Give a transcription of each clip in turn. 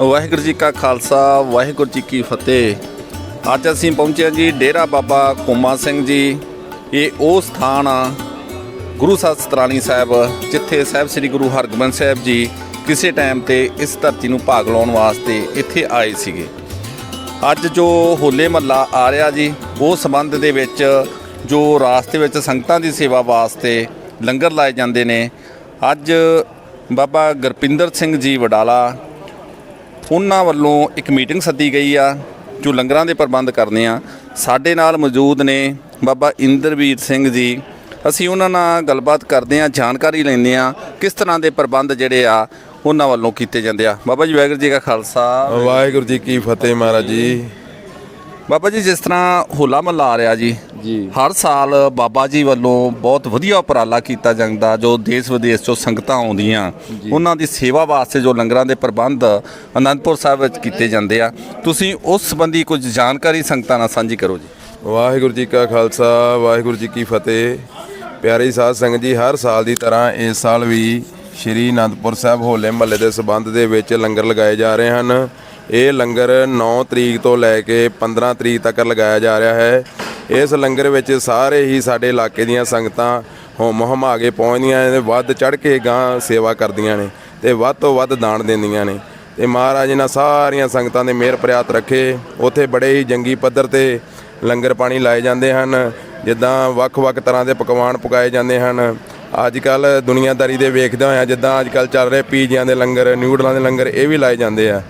ਵਾਹਿਗੁਰੂ ਜੀ ਕਾ ਖਾਲਸਾ, ਵਾਹਿਗੁਰੂ ਜੀ ਕੀ ਫਤਿਹ। ਅੱਜ ਅਸੀਂ ਪਹੁੰਚੇ ਹਾਂ ਜੀ ਡੇਰਾ ਬਾਬਾ ਕੋਮਾ ਸਿੰਘ ਜੀ। ਇਹ ਉਹ ਸਥਾਨ ਆ ਗੁਰੂ ਸਾਹਿਬ ਸਤਰਾਣੀ ਸਾਹਿਬ, ਜਿੱਥੇ ਸਾਹਿਬ ਸ੍ਰੀ ਗੁਰੂ ਹਰਗੋਬਿੰਦ ਸਾਹਿਬ ਜੀ ਕਿਸੇ ਟਾਈਮ ਤੇ ਇਸ ਧਰਤੀ ਨੂੰ ਭਾਗ ਲਾਉਣ ਵਾਸਤੇ ਇੱਥੇ ਆਏ ਸੀਗੇ। ਅੱਜ ਜੋ ਹੋਲੇ ਮਹੱਲਾ ਆ ਰਿਹਾ ਜੀ, ਉਹ ਸੰਬੰਧ ਦੇ ਵਿੱਚ ਜੋ ਰਾਸਤੇ ਵਿੱਚ ਸੰਗਤਾਂ ਦੀ ਸੇਵਾ ਵਾਸਤੇ ਲੰਗਰ ਲਾਏ ਜਾਂਦੇ ਨੇ। ਅੱਜ ਬਾਬਾ ਗੁਰਪਿੰਦਰ ਸਿੰਘ ਜੀ ਵਡਾਲਾ ਉਹਨਾਂ ਵੱਲੋਂ ਇੱਕ ਮੀਟਿੰਗ ਸੱਦੀ ਗਈ ਆ ਜੋ ਲੰਗਰਾਂ ਦੇ ਪ੍ਰਬੰਧ ਕਰਨੇ ਆ। ਸਾਡੇ ਨਾਲ ਮੌਜੂਦ ਨੇ ਬਾਬਾ ਇੰਦਰਵੀਰ ਸਿੰਘ ਜੀ। ਅਸੀਂ ਉਹਨਾਂ ਨਾਲ ਗੱਲਬਾਤ ਕਰਦੇ ਆ ਜਾਣਕਾਰੀ ਲੈਂਦੇ ਆ ਕਿਸ ਤਰ੍ਹਾਂ ਦੇ ਪ੍ਰਬੰਧ ਜਿਹੜੇ ਆ ਉਹਨਾਂ ਵੱਲੋਂ ਕੀਤੇ ਜਾਂਦੇ ਆ। ਬਾਬਾ ਜੀ ਵਾਹਿਗੁਰੂ ਜੀ ਕਾ ਖਾਲਸਾ। ਵਾਹਿਗੁਰੂ ਜੀ ਕੀ ਫਤਿਹ ਮਹਾਰਾਜ ਜੀ। ਬਾਬਾ ਜੀ ਜਿਸ ਤਰ੍ਹਾਂ ਹੋਲਾ ਮਹੱਲਾ ਆ ਰਿਹਾ ਜੀ ਜੀ। ਹਰ ਸਾਲ ਬਾਬਾ ਜੀ ਵੱਲੋਂ ਬਹੁਤ ਵਧੀਆ ਉਪਰਾਲਾ ਕੀਤਾ ਜਾਂਦਾ ਜੋ ਦੇਸ਼ ਵਿਦੇਸ਼ ਤੋਂ ਸੰਗਤਾਂ ਆਉਂਦੀਆਂ ਉਹਨਾਂ ਦੀ ਸੇਵਾ ਵਾਸਤੇ ਜੋ ਲੰਗਰਾਂ ਦੇ ਪ੍ਰਬੰਧ ਅਨੰਦਪੁਰ ਸਾਹਿਬ ਵਿੱਚ ਕੀਤੇ ਜਾਂਦੇ ਆ। ਤੁਸੀਂ ਉਸ ਸੰਬੰਧੀ ਕੁਝ ਜਾਣਕਾਰੀ ਸੰਗਤਾਂ ਨਾਲ ਸਾਂਝੀ ਕਰੋ ਜੀ। ਵਾਹਿਗੁਰੂ ਜੀ ਕਾ ਖਾਲਸਾ ਵਾਹਿਗੁਰੂ ਜੀ ਕੀ ਫਤਿਹ। ਪਿਆਰੀ ਸਾਧ ਸੰਗਤ ਜੀ ਹਰ ਸਾਲ ਦੀ ਤਰ੍ਹਾਂ ਇਸ ਸਾਲ ਵੀ ਸ਼੍ਰੀ ਅਨੰਦਪੁਰ ਸਾਹਿਬ ਹੋਲੇ ਮਹੱਲੇ ਦੇ ਸਬੰਧ ਦੇ ਵਿੱਚ ਲੰਗਰ ਲਗਾਏ ਜਾ ਰਹੇ ਹਨ। ਇਹ ਲੰਗਰ 9 ਤਰੀਕ ਤੋਂ ਲੈ ਕੇ 15 ਤਰੀਕ ਤੱਕ ਲਗਾਇਆ ਜਾ ਰਿਹਾ ਹੈ। ਇਸ ਲੰਗਰ ਵਿੱਚ ਸਾਰੇ ਹੀ ਸਾਡੇ ਇਲਾਕੇ ਦੀਆਂ ਸੰਗਤਾਂ ਹੋਮ ਹਮਾ ਕੇ ਪਹੁੰਚਦੀਆਂ ਨੇ ਵੱਧ ਚੜ ਕੇ ਗਾਂ ਸੇਵਾ ਕਰਦੀਆਂ ਨੇ ਤੇ ਵੱਧ ਤੋਂ ਵੱਧ ਦਾਨ ਦਿੰਦੀਆਂ ਨੇ। ਤੇ ਮਹਾਰਾਜ ਇਹਨਾਂ ਸਾਰੀਆਂ ਸੰਗਤਾਂ ਦੇ ਮਿਹਰ ਪ੍ਰਿਆਤ ਰੱਖੇ। ਉੱਥੇ ਬੜੇ ਹੀ ਜੰਗੀ ਪੱਧਰ ਤੇ ਲੰਗਰ ਪਾਣੀ ਲਾਏ ਜਾਂਦੇ ਹਨ। ਜਿੱਦਾਂ ਵੱਖ-ਵੱਖ ਤਰ੍ਹਾਂ ਦੇ ਪਕਵਾਨ ਪਕਾਏ ਜਾਂਦੇ ਹਨ। ਅੱਜ ਕੱਲ ਦੁਨੀਆਦਾਰੀ ਦੇ ਵੇਖਦੇ ਹੋਇਆ ਜਿੱਦਾਂ ਅੱਜ ਕੱਲ ਚੱਲ ਰਹੇ ਪੀਜ਼ਿਆਂ ਦੇ ਲੰਗਰ, ਨਿਊਡਲਾਂ ਦੇ ਲੰਗਰ ਇਹ ਵੀ ਲਾਏ ਜਾਂਦੇ ਆ।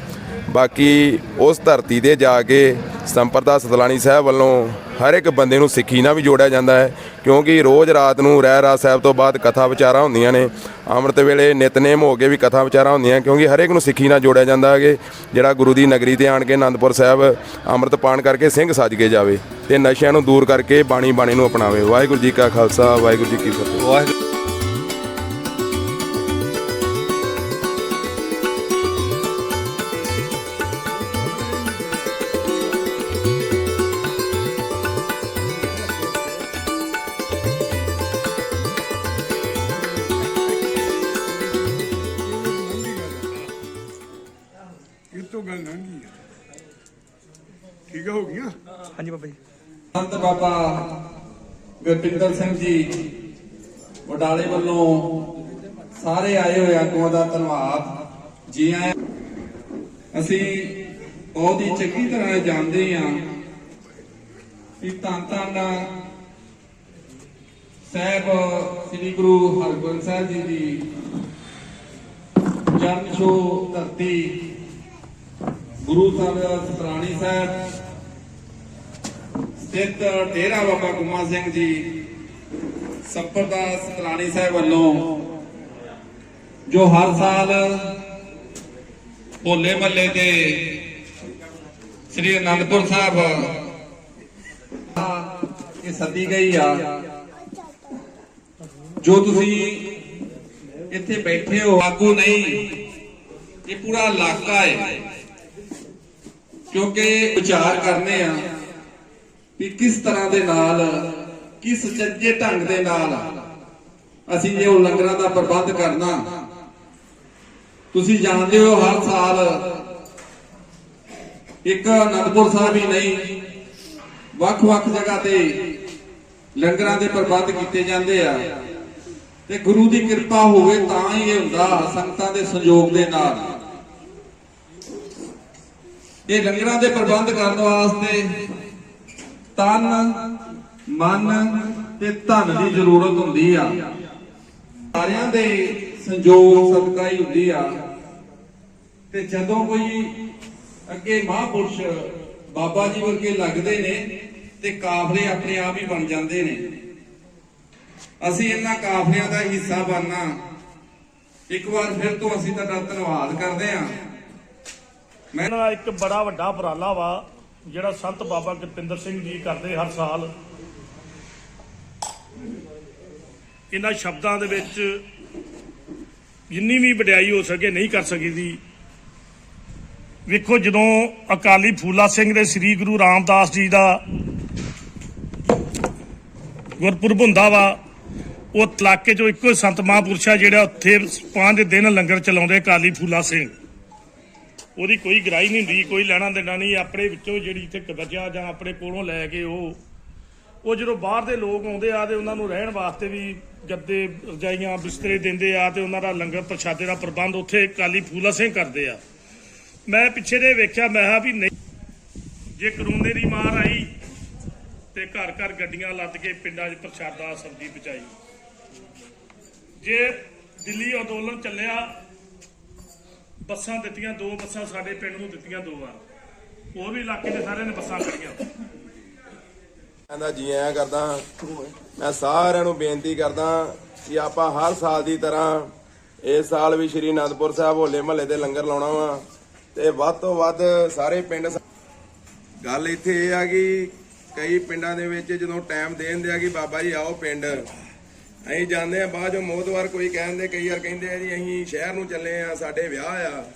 ਬਾਕੀ ਉਸ ਧਰਤੀ ਤੇ ਜਾ ਕੇ ਸੰਪਰਦਾ ਸਤਲਾਣੀ ਸਾਹਿਬ ਵੱਲੋਂ ਹਰ ਇੱਕ ਬੰਦੇ ਨੂੰ ਸਿੱਖੀ ਨਾਲ ਵੀ ਜੋੜਿਆ ਜਾਂਦਾ ਹੈ, ਕਿਉਂਕਿ ਰੋਜ਼ ਰਾਤ ਨੂੰ ਰਹਿ ਰਾਤ ਸਾਹਿਬ ਤੋਂ ਬਾਅਦ ਕਥਾ ਵਿਚਾਰਾਂ ਹੁੰਦੀਆਂ ਨੇ। ਅੰਮ੍ਰਿਤ ਵੇਲੇ ਨਿਤਨੇਮ ਹੋ ਕੇ ਵੀ ਕਥਾ ਵਿਚਾਰਾਂ ਹੁੰਦੀਆਂ, ਕਿਉਂਕਿ ਹਰ ਇੱਕ ਨੂੰ ਸਿੱਖੀ ਨਾਲ ਜੋੜਿਆ ਜਾਂਦਾ ਹੈ ਕਿ ਜਿਹੜਾ ਗੁਰੂ ਦੀ ਨਗਰੀ ਤੇ ਆਣ ਕੇ ਆਨੰਦਪੁਰ ਸਾਹਿਬ ਅੰਮ੍ਰਿਤ ਪਾਣ ਕਰਕੇ ਸਿੰਘ ਸੱਜ ਕੇ ਜਾਵੇ ਤੇ ਨਸ਼ਿਆਂ ਨੂੰ ਦੂਰ ਕਰਕੇ ਬਾਣੀ ਬਾਣੀ ਨੂੰ ਅਪਣਾਵੇ। ਵਾਹਿਗੁਰੂ ਜੀ ਕਾ ਖਾਲਸਾ, ਵਾਹਿਗੁਰੂ ਜੀ ਕੀ ਫਤਿਹ। ਵਾਹਿਗੁਰੂ ਹਾਂਜੀ ਬਾਬਾ ਜੀ। ਸੰਤ ਬਾਬਾ ਗੁਰਪਿੰਦਰ ਸਿੰਘ ਜੀ ਵਡਾਲੇ ਵੱਲੋਂ ਸਾਰੇ ਆਏ ਹੋਏ ਆਗੂਆਂ ਦਾ ਧੰਨਵਾਦ। ਜੀ ਆਇਆਂ ਅਸੀਂ ਬਹੁਤ ਹੀ ਚੰਗੀ ਤਰ੍ਹਾਂ ਜਾਣਦੇ ਹਾਂ ਕਿ ਧੰਨ ਧੰਨ ਸਾਹਿਬ ਸ੍ਰੀ ਗੁਰੂ ਹਰਗੋਬਿੰਦ ਸਾਹਿਬ ਜੀ ਦੀ ਜਨਮ ਛੋ ਧਰਤੀ ਗੁਰੂ ਸਾਹਿਬ ਸਤਰਾਣੀ ਸਾਹਿਬ ਸਥਿਤ ਡੇਰਾ ਬਾਬਾ ਗੁਮਾ ਸਿੰਘ ਜੀ ਸੰਪਰਦਾ ਸਤਰਾਣੀ ਸਾਹਿਬ ਵੱਲੋਂ, ਜੋ ਹਰ ਸਾਲ ਹੋਲੇ ਮਹੱਲੇ ਦੇ ਸ੍ਰੀ ਅਨੰਦਪੁਰ ਸਾਹਿਬ ਇਹ ਸੱਦੀ ਗਈ ਆ, ਜੋ ਤੁਸੀਂ ਇੱਥੇ ਬੈਠੇ ਹੋ, ਆਗੂ ਨਹੀਂ, ਇਹ ਪੂਰਾ ਇਲਾਕਾ ਹੈ, ਕਿਉਂਕਿ ਵਿਚਾਰ ਕਰਨੇ ਆ। ਵੀ ਕਿਸ ਤਰ੍ਹਾਂ ਦੇ ਨਾਲ, ਕਿਸ ਸੱਚੇ ਢੰਗ ਦੇ ਨਾਲ ਅਸੀਂ ਜੇ ਲੰਗਰਾਂ ਦਾ ਪ੍ਰਬੰਧ ਕਰਨਾ। ਤੁਸੀਂ ਜਾਣਦੇ ਹੋ ਹਰ ਸਾਲ ਇੱਕ ਅਨੰਦਪੁਰ ਸਾਹਿਬ ਹੀ ਨਹੀਂ, ਵੱਖ-ਵੱਖ ਜਗ੍ਹਾ ਤੇ ਲੰਗਰਾਂ ਦੇ ਪ੍ਰਬੰਧ ਕੀਤੇ ਜਾਂਦੇ ਆ। ਤੇ ਗੁਰੂ ਦੀ ਕਿਰਪਾ ਹੋਵੇ ਤਾਂ ਹੀ ਇਹ ਹੁੰਦਾ ਸੰਗਤਾਂ ਦੇ ਸੰਯੋਗ ਦੇ ਨਾਲ। ਇਹ ਲੰਗਰਾਂ ਦੇ ਪ੍ਰਬੰਧ ਕਰਨ ਵਾਸਤੇ ਤਨ, ਮਨ ਤੇ ਧਨ ਦੀ ਜ਼ਰੂਰਤ ਹੁੰਦੀ ਆ। ਸਾਰਿਆਂ ਦੇ ਸੰਜੋਗ ਸਦਕਾ ਹੀ ਹੁੰਦੀ ਆ। ਤੇ ਜਦੋਂ ਕੋਈ ਅੱਗੇ ਮਹਾਂਪੁਰਸ਼ ਬਾਬਾ ਜੀ ਵਰਗੇ ਲੱਗਦੇ ਨੇ ਤੇ ਕਾਫਲੇ ਆਪਣੇ ਆਪ ਹੀ ਬਣ ਜਾਂਦੇ ਨੇ। ਅਸੀਂ ਇਹਨਾਂ ਕਾਫਲਿਆਂ ਦਾ ਹਿੱਸਾ ਬਣਨਾ। ਇੱਕ ਵਾਰ ਫਿਰ ਤੋਂ ਅਸੀਂ ਤੁਹਾਡਾ ਧੰਨਵਾਦ ਕਰਦੇ ਹਾਂ। ਮੈਂ ਦਾ ਇੱਕ ਬੜਾ ਵੱਡਾ ਉਪਰਾਲਾ ਵਾ। ਜਿਹੜਾ ਸੰਤ ਬਾਬਾ ਗੁਰਪਿੰਦਰ ਸਿੰਘ ਜੀ ਕਰਦੇ ਹਰ ਸਾਲ, ਇਹਨਾਂ ਸ਼ਬਦਾਂ ਦੇ ਵਿੱਚ ਜਿੰਨੀ ਵੀ ਵਡਿਆਈ ਹੋ ਸਕੇ, ਨਹੀਂ ਕਰ ਸਕੀਦੀ। ਵੇਖੋ, ਜਦੋਂ ਅਕਾਲੀ ਫੂਲਾ ਸਿੰਘ ਦੇ ਸ੍ਰੀ ਗੁਰੂ ਰਾਮਦਾਸ ਜੀ ਦਾ ਗੁਰਪੁਰਬ ਹੁੰਦਾ ਵਾ, ਉਹ ਇਲਾਕੇ ਚੋਂ ਇੱਕੋ ਹੀ ਸੰਤ ਮਹਾਂਪੁਰਸ਼ ਆ ਜਿਹੜਾ ਉੱਥੇ ਪੰਜ ਦਿਨ ਲੰਗਰ ਚਲਾਉਂਦੇ ਅਕਾਲੀ ਫੂਲਾ ਸਿੰਘ। ਉਹਦੀ ਕੋਈ ਗਰਾਈ ਨਹੀਂ ਹੁੰਦੀ, ਕੋਈ ਲੈਣਾ ਦੇਣਾ ਨਹੀਂ, ਆਪਣੇ ਵਿੱਚੋਂ ਜਿਹੜੀ ਇੱਥੇ ਕਬਜਾ ਜਾਂ ਆਪਣੇ ਕੋਲੋਂ ਲੈ ਕੇ ਉਹ ਉਹ ਜਦੋਂ ਬਾਹਰ ਦੇ ਲੋਕ ਆਉਂਦੇ ਆ ਤੇ ਉਹਨਾਂ ਨੂੰ ਰਹਿਣ ਵਾਸਤੇ ਵੀ ਗੱਦੇ ਰਜਾਈਆਂ ਬਿਸਤਰੇ ਦਿੰਦੇ ਆ ਤੇ ਉਹਨਾਂ ਦਾ ਲੰਗਰ ਪ੍ਰਸ਼ਾਦੇ ਦਾ ਪ੍ਰਬੰਧ ਉੱਥੇ ਕਾਲੀ ਫੂਲਾ ਸਿੰਘ ਕਰਦੇ ਆ। ਮੈਂ ਪਿੱਛੇ ਦੇ ਵੇਖਿਆ, ਮੈਂ ਕਿਹਾ ਵੀ ਨਹੀਂ, ਜੇ ਕਰੋਨੇ ਦੀ ਮਾਰ ਆਈ ਤੇ ਘਰ ਘਰ ਗੱਡੀਆਂ ਲੱਦ ਕੇ ਪਿੰਡਾਂ 'ਚ ਪ੍ਰਸ਼ਾਦਾ, ਸਬਜ਼ੀ ਪਹੁੰਚਾਈ। ਜੇ ਦਿੱਲੀ ਅੰਦੋਲਨ ਚੱਲਿਆ ਬੱਸਾਂ ਦਿੱਤੀਆਂ ਦੋ ਬੱਸਾਂ ਸਾਡੇ ਪਿੰਡ ਨੂੰ ਦਿੱਤੀਆਂ ਦੋ ਵਾਰ। ਉਹ ਵੀ ਇਲਾਕੇ ਦੇ ਸਾਰਿਆਂ ਨੇ ਬੱਸਾਂ ਖੜੀਆਂ ਕਹਿੰਦਾ ਜੀ ਆਇਆਂ ਕਰਦਾ ਮੈਂ ਸਾਰਿਆਂ ਨੂੰ ਬੇਨਤੀ ਕਰਦਾ ਕਿ ਆਪਾਂ ਹਰ ਸਾਲ ਦੀ ਤਰ੍ਹਾਂ ਇਸ ਸਾਲ ਵੀ ਸ਼੍ਰੀ ਅਨੰਦਪੁਰ ਸਾਹਿਬ ਹੋਲੇ ਮਹੱਲੇ ਤੇ ਲੰਗਰ ਲਾਉਣਾ ਵਾ ਤੇ ਵੱਧ ਤੋਂ ਵੱਧ ਸਾਰੇ ਪਿੰਡ ਗੱਲ ਇੱਥੇ ਇਹ ਆ ਕਿ ਕਈ ਪਿੰਡਾਂ ਦੇ ਵਿੱਚ ਜਦੋਂ ਟਾਈਮ ਦੇ ਦਿੰਦੇ ਆ ਕਿ ਬਾਬਾ ਜੀ ਆਓ ਪਿੰਡ। ਅਸੀਂ ਜਾਂਦੇ ਆ ਬਾਅਦ ਜੋ ਮੋਦਵਾਰ ਕੋਈ ਕਹਿੰਦੇ, ਕਈ ਵਾਰ ਕਹਿੰਦੇ ਆ ਜੀ, ਅਸੀਂ ਸ਼ਹਿਰ ਨੂੰ ਚੱਲੇ ਆ ਸਾਡੇ ਵਿਆਹ ਆ।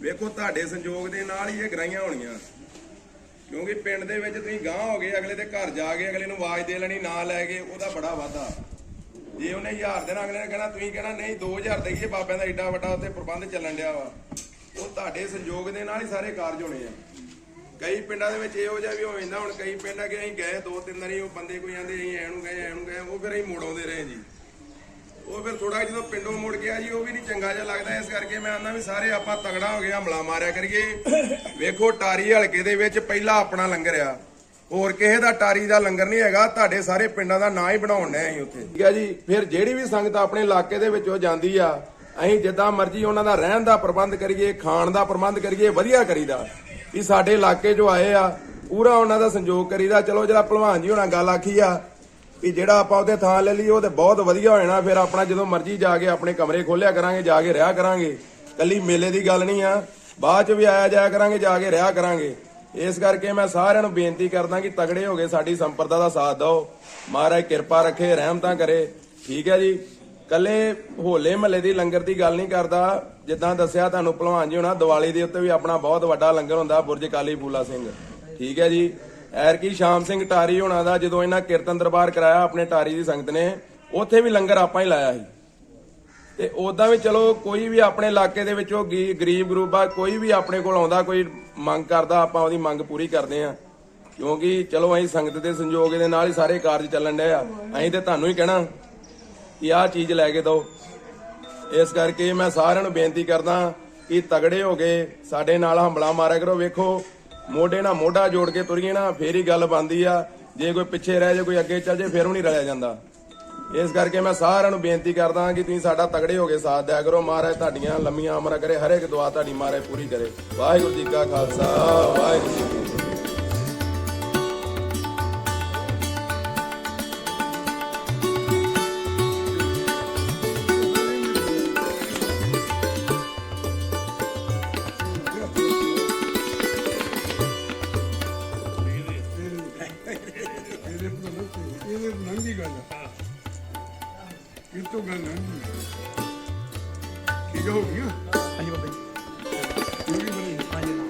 ਵੇਖੋ ਤੁਹਾਡੇ ਸੰਯੋਗ ਦੇ ਨਾਲ ਹੀ ਇਹ ਗਰਾਈਆਂ ਹੋਣੀਆਂ। ਕਿਉਂਕਿ ਪਿੰਡ ਦੇ ਵਿੱਚ ਤੁਸੀਂ ਗਾਂਹ ਹੋ ਗਏ, ਅਗਲੇ ਦੇ ਘਰ ਜਾ ਕੇ ਅਗਲੇ ਨੂੰ ਆਵਾਜ਼ ਦੇ ਲੈਣੀ, ਨਾ ਲੈ ਕੇ, ਉਹਦਾ ਬੜਾ ਵਾਧਾ। ਜੇ ਉਹਨੇ 1000 ਦੇਣਾ, ਅਗਲੇ ਨੇ ਕਹਿਣਾ, ਤੁਸੀਂ ਕਹਿਣਾ, ਨਹੀਂ 2000 ਦੇਈਏ, ਬਾਬਿਆਂ ਦਾ ਏਡਾ ਵੱਡਾ ਉੱਥੇ ਪ੍ਰਬੰਧ ਚੱਲਣ ਡਿਆ ਵਾ। ਉਹ ਤੁਹਾਡੇ ਸੰਯੋਗ ਦੇ ਨਾਲ ਹੀ ਸਾਰੇ ਕਾਰਜ ਹੋਣੇ ਆ। ਕਈ ਪਿੰਡਾਂ ਦੇ ਵਿੱਚ ਇਹੋ ਜਿਹਾ ਵੀ ਹੋ ਜਾਂਦਾ ਹੁਣ ਕਈ ਪਿੰਡ ਅਗੇ ਅਸੀਂ ਗਏ, ਦੋ ਤਿੰਨ ਵਾਰੀ ਉਹ ਬੰਦੇ ਕੋਈ ਆਂਦੇ, ਅਸੀਂ ਐ ਨੂੰ ਗਏ, ਐ ਨੂੰ ਗਏ, ਉਹ ਫਿਰ ਅਸੀਂ ਮੋੜ ਆਉਂਦੇ ਰਹੇ ਜੀ। ਉਹ ਫਿਰ ਥੋੜਾ ਜਦੋਂ ਪਿੰਡੋਂ ਮੁੜ ਗਿਆ ਜੀ, ਉਹ ਵੀ ਨਹੀਂ ਚੰਗਾ ਜਿਹਾ ਲੱਗਦਾ, ਇਸ ਕਰਕੇ ਮੈਂ ਆਂਦਾ ਵੀ ਸਾਰੇ ਆਪਾਂ ਤਗੜਾ ਹੋ ਗਏ, ਹਮਲਾ ਮਾਰਿਆ ਕਰੀਏ। ਵੇਖੋ ਟਾਰੀ ਹਲਕੇ ਦੇ ਵਿੱਚ ਪਹਿਲਾ ਆਪਣਾ ਲੰਗਰ ਆ। ਹੋਰ ਕਿਸੇ ਦਾ ਟਾਰੀ ਦਾ ਲੰਗਰ ਨਹੀਂ ਹੈਗਾ, ਤੁਹਾਡੇ ਸਾਰੇ ਪਿੰਡਾਂ ਦਾ ਨਾਂ ਹੀ ਬਣਾਉਣ ਡਏ ਅਸੀਂ ਉੱਥੇ। ਠੀਕ ਹੈ ਜੀ, ਫਿਰ ਜਿਹੜੀ ਵੀ ਸੰਗਤ ਆਪਣੇ ਇਲਾਕੇ ਦੇ ਵਿੱਚੋਂ ਜਾਂਦੀ ਆ, ਅਸੀਂ ਜਿੱਦਾਂ ਮਰਜ਼ੀ ਉਹਨਾਂ ਦਾ ਰਹਿਣ ਦਾ ਪ੍ਰਬੰਧ ਕਰੀਏ, ਖਾਣ ਦਾ ਪ੍ਰਬੰਧ ਕਰੀਏ, ਵਧੀਆ ਕਰੀਦਾ। ਵੀ ਸਾਡੇ ਇਲਾਕੇ 'ਚੋਂ ਆਏ ਆ, ਪੂਰਾ ਉਹਨਾਂ ਦਾ ਸੰਯੋਗ ਕਰੀਦਾ। ਚਲੋ ਜਿਹੜਾ ਭਲਵਾਨ ਜੀ ਹੋਣਾ ਗੱਲ ਆਖੀ ਆ, ਵੀ ਜਿਹੜਾ ਆਪਾਂ ਉਹਦੇ ਥਾਂ ਲੈ ਲਈ ਉਹ ਤੇ ਬਹੁਤ ਵਧੀਆ ਹੋ ਜਾਣਾ ਫਿਰ ਆਪਣਾ ਜਦੋਂ ਮਰਜ਼ੀ ਜਾ ਕੇ ਆਪਣੇ ਕਮਰੇ ਖੋਲਿਆ ਕਰਾਂਗੇ, ਜਾ ਕੇ ਰਿਹਾ ਕਰਾਂਗੇ। ਕੱਲੀ ਮੇਲੇ ਦੀ ਗੱਲ ਨਹੀਂ ਆ। ਬਾਅਦ ਚ ਵੀ ਆਇਆ ਜਾਇਆ ਕਰਾਂਗੇ, ਜਾ ਕੇ ਰਿਹਾ ਕਰਾਂਗੇ। ਇਸ ਕਰਕੇ ਮੈਂ ਸਾਰਿਆਂ ਨੂੰ ਬੇਨਤੀ ਕਰਦਾ ਕਿ ਤਗੜੇ ਹੋ ਕੇ ਸਾਡੀ ਸੰਪਰਦਾ ਦਾ ਸਾਥ ਦਿਓ। ਮਹਾਰਾਜ ਕਿਰਪਾ ਰੱਖੇ, ਰਹਿਮਤਾਂ ਕਰੇ। ਠੀਕ ਹੈ ਜੀ। ਕੱਲੇ ਹੋਲੇ ਮਹੱਲੇ ਦੀ ਲੰਗਰ ਦੀ ਗੱਲ ਨਹੀਂ ਕਰਦਾ। ਜਿੱਦਾਂ ਦੱਸਿਆ ਤੁਹਾਨੂੰ ਭਲਵਾਨ ਜੀ ਹੋਣਾ, ਦੀਵਾਲੀ ਦੇ ਉੱਤੇ ਵੀ ਆਪਣਾ ਬਹੁਤ ਵੱਡਾ ਲੰਗਰ ਹੁੰਦਾ, ਬੁਰਜ ਕਾਲੀ ਫੂਲਾ ਸਿੰਘ। ਠੀਕ ਹੈ ਜੀ। ਐਰਕੀ ਸ਼ਾਮ ਸਿੰਘ ਟਾਰੀ ਹੋਣਾ ਦਾ ਜਦੋਂ ਇਹਨਾਂ ਕੀਰਤਨ ਦਰਬਾਰ ਕਰਾਇਆ, ਆਪਣੇ ਟਾਰੀ ਦੀ ਸੰਗਤ ਨੇ, ਉੱਥੇ ਵੀ ਲੰਗਰ ਆਪਾਂ ਹੀ ਲਾਇਆ ਸੀ। ਤੇ ਉਦਾਂ ਵੀ ਚਲੋ, ਕੋਈ ਵੀ ਆਪਣੇ ਇਲਾਕੇ ਦੇ ਵਿੱਚੋਂ ਗਰੀਬ ਗਰੂਬ, ਕੋਈ ਵੀ ਆਪਣੇ ਕੋਲ ਆਉਂਦਾ, ਕੋਈ ਮੰਗ ਕਰਦਾ, ਆਪਾਂ ਉਹਦੀ ਮੰਗ ਪੂਰੀ ਕਰਦੇ ਆ ਕਿਉਂਕਿ ਚਲੋ ਅਸੀਂ ਸੰਗਤ ਦੇ ਸੰਯੋਗ ਦੇ ਨਾਲ ਹੀ ਸਾਰੇ ਕਾਰਜ ਚੱਲਣ ਡਏ ਆ। ਅਸੀਂ ਤੇ ਤੁਹਾਨੂੰ ਹੀ ਕਹਿਣਾ ਕਿ ਆਹ ਚੀਜ਼ ਲੈ ਕੇ ਦਿਓ ਇਸ ਕਰਕੇ ਮੈਂ ਸਾਰਿਆਂ ਨੂੰ ਬੇਨਤੀ ਕਰਦਾ ਕਿ ਤਗੜੇ ਹੋ ਕੇ ਸਾਡੇ ਨਾਲ ਹਮਲਾ ਮਾਰਿਆ ਕਰੋ। ਵੇਖੋ, ਮੋਢੇ ਨਾਲ ਮੋਢਾ ਜੋੜ ਕੇ ਤੁਰੀਏ ਨਾ, ਫੇਰ ਹੀ ਗੱਲ ਬਣਦੀ ਆ। ਜੇ ਕੋਈ ਪਿੱਛੇ ਰਹਿ ਜੇ, ਕੋਈ ਅੱਗੇ ਚੱਲ ਜੇ, ਫਿਰ ਉਹ ਨਹੀਂ ਰਲਿਆ ਜਾਂਦਾ। ਇਸ ਕਰਕੇ ਮੈਂ ਸਾਰਿਆਂ ਨੂੰ ਬੇਨਤੀ ਕਰਦਾ ਕਿ ਤੁਸੀਂ ਸਾਡਾ ਤਗੜੇ ਹੋ ਕੇ ਸਾਥ ਦਿਆ ਕਰੋ। ਮਹਾਰਾਜ ਤੁਹਾਡੀਆਂ ਲੰਮੀਆਂ ਉਮਰਾਂ ਕਰੇ ਹਰੇਕ ਦੁਆ ਤੁਹਾਡੀ ਮਹਾਰਾਜ ਪੂਰੀ ਕਰੇ। ਵਾਹਿਗੁਰੂ ਜੀ ਕਾ ਖਾਲਸਾ, ਵਾਹਿਗੁਰੂ ਇਹਦੇ ਪਰ ਇਹਦੇ ਨੰਗੀ ਗੱਲ ਆ। ਇਹ ਤੋਂ ਗੱਲ ਨੰਗੀ ਠੀਕ ਹੋ ਗਿਆ ਹਾਂਜੀ ਬਾਬਾ ਜੀ। ਹਾਂਜੀ।